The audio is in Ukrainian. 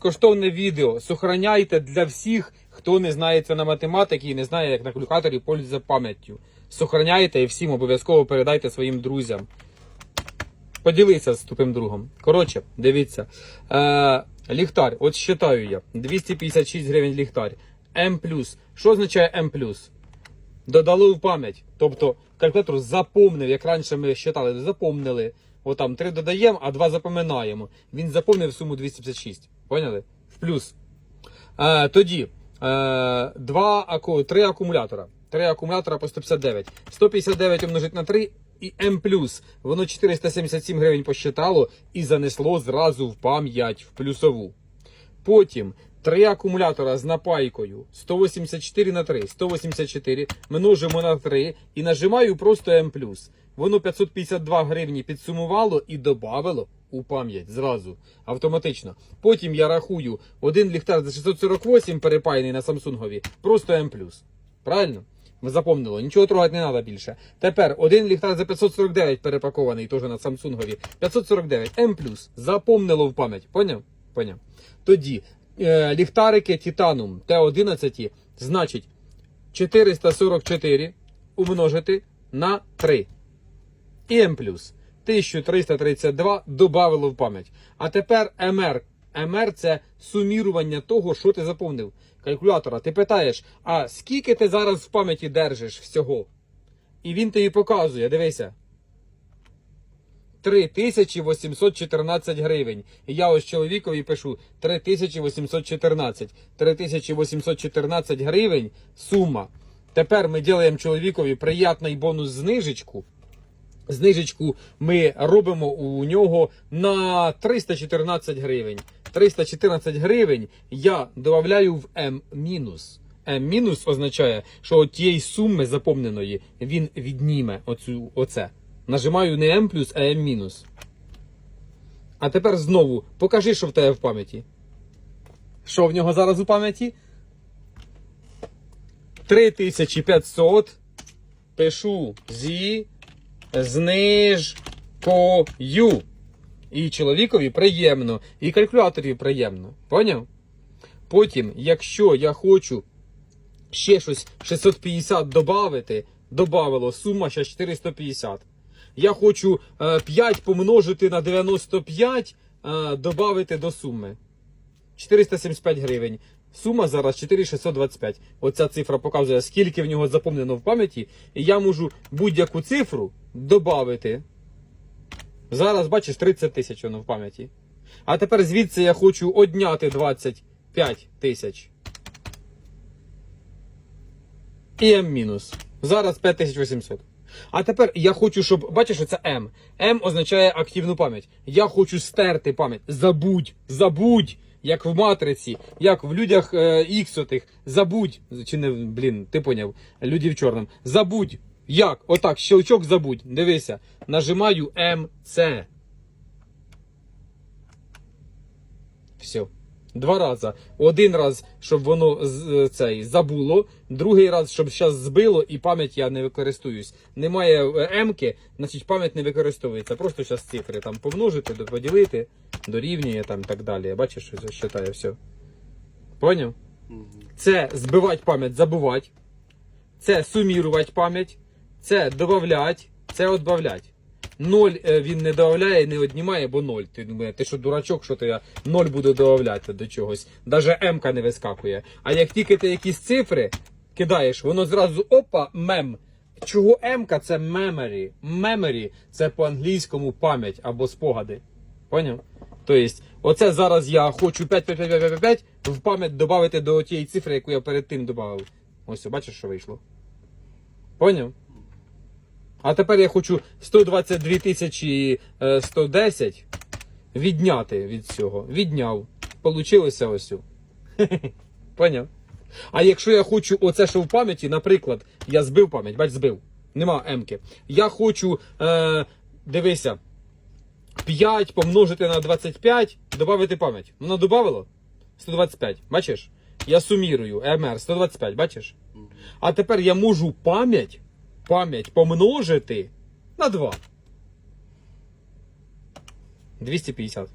Безкоштовне відео сохраняйте для всіх, хто не знається на математиці і не знає, як на калькуляторі пользуватися пам'яттю. Сохраняйте і всім обов'язково передайте своїм друзям. Поділися з тупим другом. Коротше, дивіться. Е, ліхтар, от считаю я. 256 гривень ліхтар. М+. Що означає М+. Додало в пам'ять. Тобто калькулятор запомнив, як раніше ми считали, запомнили. Отам 3 додаємо, а 2 запоминаємо. Він заповнив суму 256. Поняли? В плюс. Е, тоді е, два, аку, 3 акумулятора. 3 акумулятора по 159. 159 умножить на 3 і М+. Воно 477 гривень посчитало і занесло зразу в пам'ять, в плюсову. Потім три акумулятора з напайкою 184 на 3, 184 множимо на 3 і нажимаю просто М+. Воно 552 гривні підсумувало і додавало у пам'ять зразу автоматично. Потім я рахую один ліхтар за 648 перепаяний на Самсунгові, просто М+. Правильно? Ви запомнило, нічого трогати не треба більше. Тепер один ліхтар за 549 перепакований, теж на Самсунгові. 549 М+. Запомнило в пам'ять. Поняв? Поняв. Тоді е, ліхтарики Титанум Т11, значить 444 умножити на 3. І М+. 1332 добавило в пам'ять. А тепер МР. МР це сумірування того, що ти заповнив. Калькулятора. Ти питаєш, а скільки ти зараз в пам'яті держиш всього? І він тобі показує, дивися. 3814 гривень. І я ось чоловікові пишу 3814. 3814 гривень сума. Тепер ми ділимо чоловікові приятний бонус знижечку. Знижечку ми робимо у нього на 314 гривень. 314 гривень я додаю в М. М означає, що от тієї суми заповненої він відніме оцю, оце. Нажимаю не М а М. А тепер знову покажи, що в тебе в пам'яті. Що в нього зараз у пам'яті? 3500. Пишу зі знижкою. І чоловікові приємно, і калькуляторі приємно. Поняв? Потім, якщо я хочу ще щось 650 додати, додавало сума ще 450. Я хочу е, 5 помножити на 95, е, додати до суми. 475 гривень. Сума зараз 4625. Оця цифра показує, скільки в нього заповнено в пам'яті. І я можу будь-яку цифру додати. Зараз, бачиш, 30 тисяч воно в пам'яті. А тепер звідси я хочу одняти 25 тисяч. І М мінус. Зараз 5800. А тепер я хочу, щоб. Бачиш, це М. М означає активну пам'ять. Я хочу стерти пам'ять. Забудь, забудь. Як в матриці, як в людях е, іксотих. Забудь. Чи не, блін, ти поняв, люди в чорному. Забудь. Як? Отак, щелчок забудь. Дивися. Нажимаю МЦ. Все. Два рази. Один раз, щоб воно цей забуло, другий раз, щоб зараз збило і пам'ять я не використовуюсь. Немає е, М-ки, значить пам'ять не використовується. Просто зараз цифри там помножити, поділити, дорівнює там і так далі. Бачиш, що считає все. Поняв? Це збивати пам'ять, забувати. Це сумірувати пам'ять. Це додавати, це відбавляти. Ноль е, він не додавляє, не віднімає, бо ноль. Ти думаєш, ти що дурачок, що то я ноль буду додавляти до чогось. Даже М-ка не вискакує. А як тільки ти якісь цифри кидаєш, воно зразу опа, мем. Чого М-ка це memory. Memory це по-англійському пам'ять або спогади. Поняв? Тобто, оце зараз я хочу 5, 5, 5, 5, 5, 5 в пам'ять додати до тієї цифри, яку я перед тим додав. Ось, бачиш, що вийшло. Поняв? А тепер я хочу 122 тисячі е, 110 відняти від цього. Відняв. Получилося ось. Поняв? А якщо я хочу оце, що в пам'яті, наприклад, я збив пам'ять, бач, збив. Нема М-ки. Я хочу, е, дивися, 5 помножити на 25, додати пам'ять. Воно додавало? 125. Бачиш? Я сумірую. МР 125, бачиш? А тепер я можу пам'ять, пам'ять помножити на 2. 250.